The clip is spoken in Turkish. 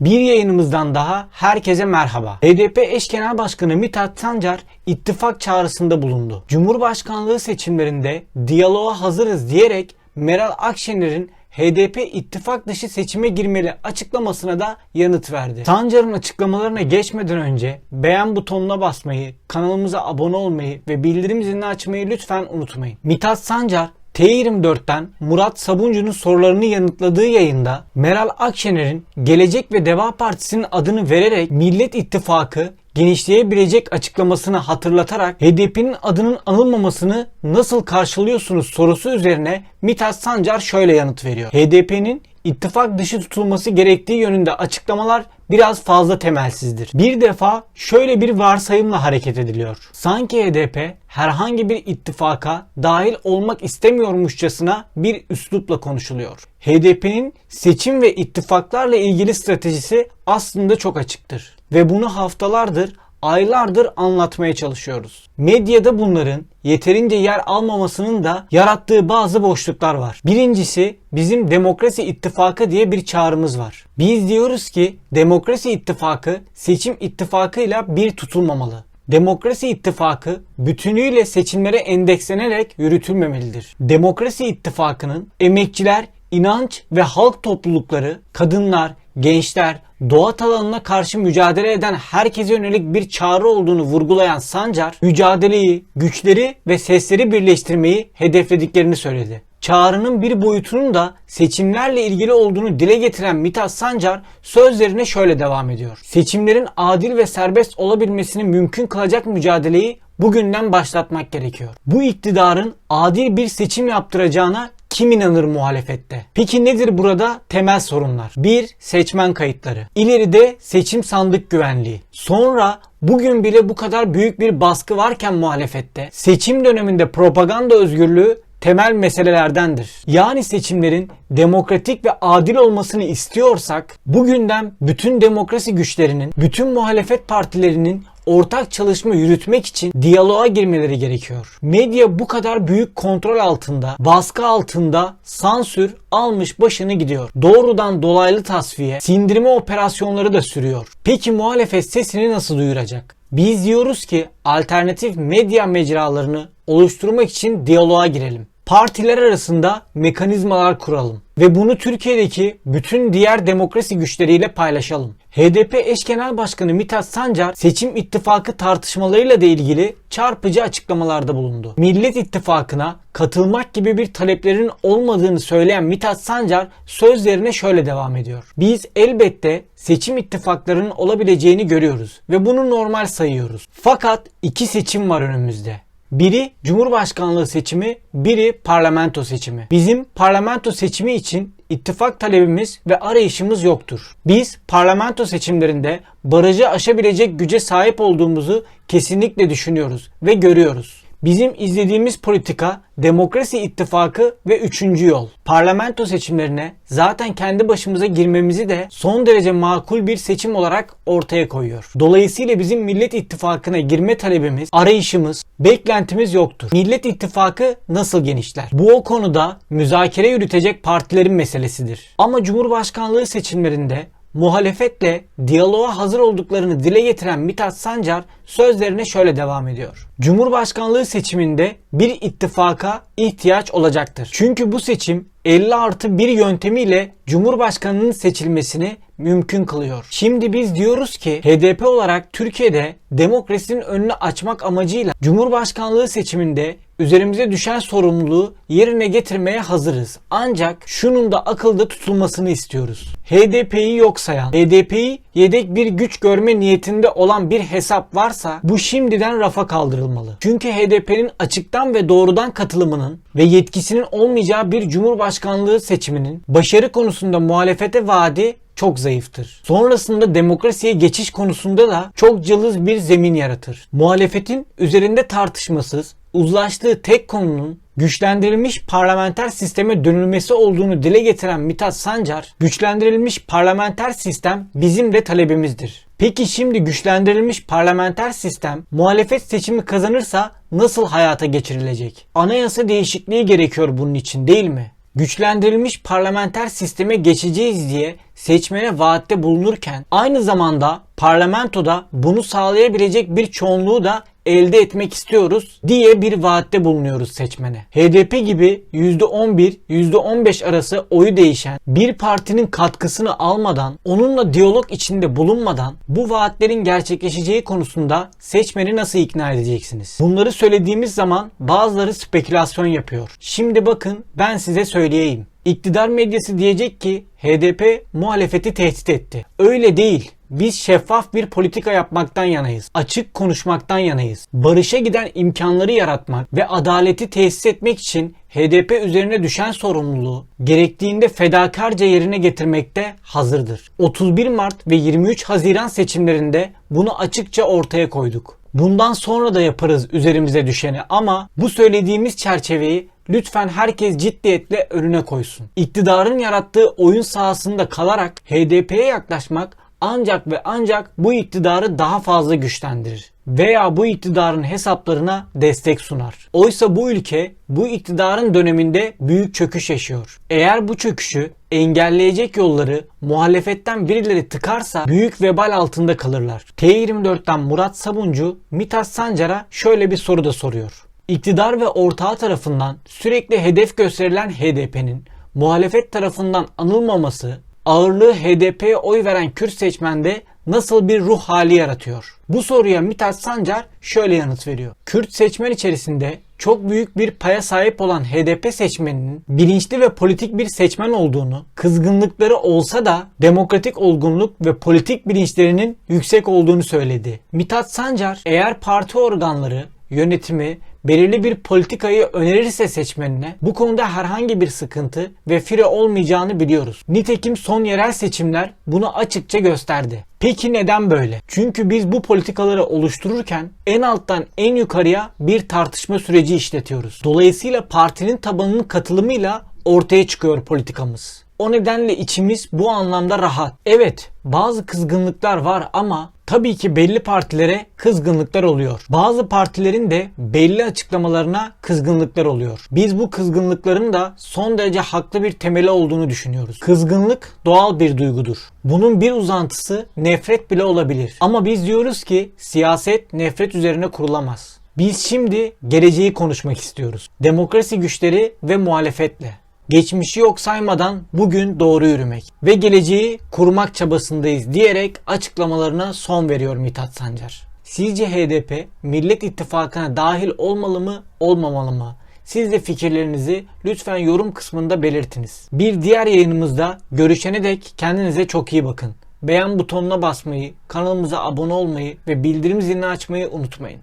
Bir yayınımızdan daha herkese merhaba. HDP eş genel başkanı Mithat Sancar ittifak çağrısında bulundu. Cumhurbaşkanlığı seçimlerinde diyaloğa hazırız diyerek Meral Akşener'in HDP ittifak dışı seçime girmeli açıklamasına da yanıt verdi. Sancar'ın açıklamalarına geçmeden önce beğen butonuna basmayı, kanalımıza abone olmayı ve bildirim zilini açmayı lütfen unutmayın. Mithat Sancar T24'ten Murat Sabuncu'nun sorularını yanıtladığı yayında Meral Akşener'in Gelecek ve Deva Partisi'nin adını vererek Millet İttifakı genişleyebilecek açıklamasını hatırlatarak HDP'nin adının anılmamasını nasıl karşılıyorsunuz sorusu üzerine Mithat Sancar şöyle yanıt veriyor. HDP'nin ittifak dışı tutulması gerektiği yönünde açıklamalar biraz fazla temelsizdir. Bir defa şöyle bir varsayımla hareket ediliyor. Sanki HDP herhangi bir ittifaka dahil olmak istemiyormuşçasına bir üslupla konuşuluyor. HDP'nin seçim ve ittifaklarla ilgili stratejisi aslında çok açıktır ve bunu haftalardır aylardır anlatmaya çalışıyoruz. Medyada bunların yeterince yer almamasının da yarattığı bazı boşluklar var. Birincisi bizim Demokrasi İttifakı diye bir çağrımız var. Biz diyoruz ki Demokrasi İttifakı seçim ittifakıyla bir tutulmamalı. Demokrasi İttifakı bütünüyle seçimlere endekslenerek yürütülmemelidir. Demokrasi İttifakı'nın emekçiler, inanç ve halk toplulukları, kadınlar, gençler, doğa alanına karşı mücadele eden herkese yönelik bir çağrı olduğunu vurgulayan Sancar, mücadeleyi, güçleri ve sesleri birleştirmeyi hedeflediklerini söyledi. Çağrının bir boyutunun da seçimlerle ilgili olduğunu dile getiren Mithat Sancar sözlerine şöyle devam ediyor. Seçimlerin adil ve serbest olabilmesini mümkün kılacak mücadeleyi bugünden başlatmak gerekiyor. Bu iktidarın adil bir seçim yaptıracağına kim inanır muhalefette? Peki nedir burada temel sorunlar? 1. Seçmen kayıtları. İleride seçim sandık güvenliği. Sonra bugün bile bu kadar büyük bir baskı varken muhalefette seçim döneminde propaganda özgürlüğü temel meselelerdendir. Yani seçimlerin demokratik ve adil olmasını istiyorsak bugünden bütün demokrasi güçlerinin, bütün muhalefet partilerinin ortak çalışma yürütmek için diyaloğa girmeleri gerekiyor. Medya bu kadar büyük kontrol altında, baskı altında sansür almış başını gidiyor. Doğrudan dolaylı tasfiye, sindirme operasyonları da sürüyor. Peki muhalefet sesini nasıl duyuracak? Biz diyoruz ki alternatif medya mecralarını oluşturmak için diyaloğa girelim. Partiler arasında mekanizmalar kuralım ve bunu Türkiye'deki bütün diğer demokrasi güçleriyle paylaşalım. HDP eş genel başkanı Mithat Sancar seçim ittifakı tartışmalarıyla da ilgili çarpıcı açıklamalarda bulundu. Millet İttifakı'na katılmak gibi bir taleplerin olmadığını söyleyen Mithat Sancar sözlerine şöyle devam ediyor. Biz elbette seçim ittifaklarının olabileceğini görüyoruz ve bunu normal sayıyoruz. Fakat iki seçim var önümüzde. Biri Cumhurbaşkanlığı seçimi, biri parlamento seçimi. Bizim parlamento seçimi için ittifak talebimiz ve arayışımız yoktur. Biz parlamento seçimlerinde barajı aşabilecek güce sahip olduğumuzu kesinlikle düşünüyoruz ve görüyoruz. Bizim izlediğimiz politika demokrasi ittifakı ve üçüncü yol. Parlamento seçimlerine zaten kendi başımıza girmemizi de son derece makul bir seçim olarak ortaya koyuyor. Dolayısıyla bizim Millet İttifakı'na girme talebimiz, arayışımız, beklentimiz yoktur. Millet İttifakı nasıl genişler? Bu o konuda müzakere yürütecek partilerin meselesidir. Ama Cumhurbaşkanlığı seçimlerinde muhalefetle diyaloğa hazır olduklarını dile getiren Mithat Sancar sözlerine şöyle devam ediyor. Cumhurbaşkanlığı seçiminde bir ittifaka ihtiyaç olacaktır. Çünkü bu seçim 50 artı 1 yöntemiyle Cumhurbaşkanının seçilmesini mümkün kılıyor. Şimdi biz diyoruz ki HDP olarak Türkiye'de demokrasinin önünü açmak amacıyla Cumhurbaşkanlığı seçiminde üzerimize düşen sorumluluğu yerine getirmeye hazırız. Ancak şunun da akılda tutulmasını istiyoruz. HDP'yi yok sayan, HDP'yi yedek bir güç görme niyetinde olan bir hesap varsa bu şimdiden rafa kaldırılmalı. Çünkü HDP'nin açıktan ve doğrudan katılımının ve yetkisinin olmayacağı bir cumhurbaşkanlığı seçiminin başarı konusunda muhalefete vaadi çok zayıftır. Sonrasında demokrasiye geçiş konusunda da çok cılız bir zemin yaratır. Muhalefetin üzerinde tartışmasız, uzlaştığı tek konunun güçlendirilmiş parlamenter sisteme dönülmesi olduğunu dile getiren Mithat Sancar, güçlendirilmiş parlamenter sistem bizim de talebimizdir. Peki şimdi güçlendirilmiş parlamenter sistem muhalefet seçimi kazanırsa nasıl hayata geçirilecek? Anayasa değişikliği gerekiyor bunun için değil mi? Güçlendirilmiş parlamenter sisteme geçeceğiz diye seçmene vaatte bulunurken aynı zamanda parlamentoda bunu sağlayabilecek bir çoğunluğu da elde etmek istiyoruz diye bir vaatte bulunuyoruz seçmene. HDP gibi %11, %15 arası oyu değişen bir partinin katkısını almadan, onunla diyalog içinde bulunmadan bu vaatlerin gerçekleşeceği konusunda seçmeni nasıl ikna edeceksiniz? Bunları söylediğimiz zaman bazıları spekülasyon yapıyor. Şimdi bakın ben size söyleyeyim. İktidar medyası diyecek ki HDP muhalefeti tehdit etti. Öyle değil. Biz şeffaf bir politika yapmaktan yanayız. Açık konuşmaktan yanayız. Barışa giden imkanları yaratmak ve adaleti tesis etmek için HDP üzerine düşen sorumluluğu gerektiğinde fedakarca yerine getirmekte hazırdır. 31 Mart ve 23 Haziran seçimlerinde bunu açıkça ortaya koyduk. Bundan sonra da yaparız üzerimize düşeni ama bu söylediğimiz çerçeveyi lütfen herkes ciddiyetle önüne koysun. İktidarın yarattığı oyun sahasında kalarak HDP'ye yaklaşmak ancak ve ancak bu iktidarı daha fazla güçlendirir veya bu iktidarın hesaplarına destek sunar. Oysa bu ülke bu iktidarın döneminde büyük çöküş yaşıyor. Eğer bu çöküşü engelleyecek yolları muhalefetten birileri tıkarsa büyük vebal altında kalırlar. T24'ten Murat Sabuncu Mithat Sancar'a şöyle bir soru da soruyor. İktidar ve ortağı tarafından sürekli hedef gösterilen HDP'nin muhalefet tarafından anılmaması ağırlığı HDP'ye oy veren Kürt seçmende nasıl bir ruh hali yaratıyor? Bu soruya Mithat Sancar şöyle yanıt veriyor. Kürt seçmen içerisinde çok büyük bir paya sahip olan HDP seçmeninin bilinçli ve politik bir seçmen olduğunu, kızgınlıkları olsa da demokratik olgunluk ve politik bilinçlerinin yüksek olduğunu söyledi. Mithat Sancar eğer parti organları yönetimi belirli bir politikayı önerirse seçmenine bu konuda herhangi bir sıkıntı ve fire olmayacağını biliyoruz. Nitekim son yerel seçimler bunu açıkça gösterdi. Peki neden böyle? Çünkü biz bu politikaları oluştururken en alttan en yukarıya bir tartışma süreci işletiyoruz. Dolayısıyla partinin tabanının katılımıyla ortaya çıkıyor politikamız. O nedenle içimiz bu anlamda rahat. Evet, bazı kızgınlıklar var ama tabii ki belli partilere kızgınlıklar oluyor. Bazı partilerin de belli açıklamalarına kızgınlıklar oluyor. Biz bu kızgınlıkların da son derece haklı bir temeli olduğunu düşünüyoruz. Kızgınlık doğal bir duygudur. Bunun bir uzantısı nefret bile olabilir. Ama biz diyoruz ki siyaset nefret üzerine kurulamaz. Biz şimdi geleceği konuşmak istiyoruz. Demokrasi güçleri ve muhalefetle geçmişi yok saymadan bugün doğru yürümek ve geleceği kurmak çabasındayız diyerek açıklamalarına son veriyor Mithat Sancar. Sizce HDP Millet İttifakı'na dahil olmalı mı, olmamalı mı? Siz de fikirlerinizi lütfen yorum kısmında belirtiniz. Bir diğer yayınımızda görüşene dek kendinize çok iyi bakın. Beğen butonuna basmayı, kanalımıza abone olmayı ve bildirim zilini açmayı unutmayın.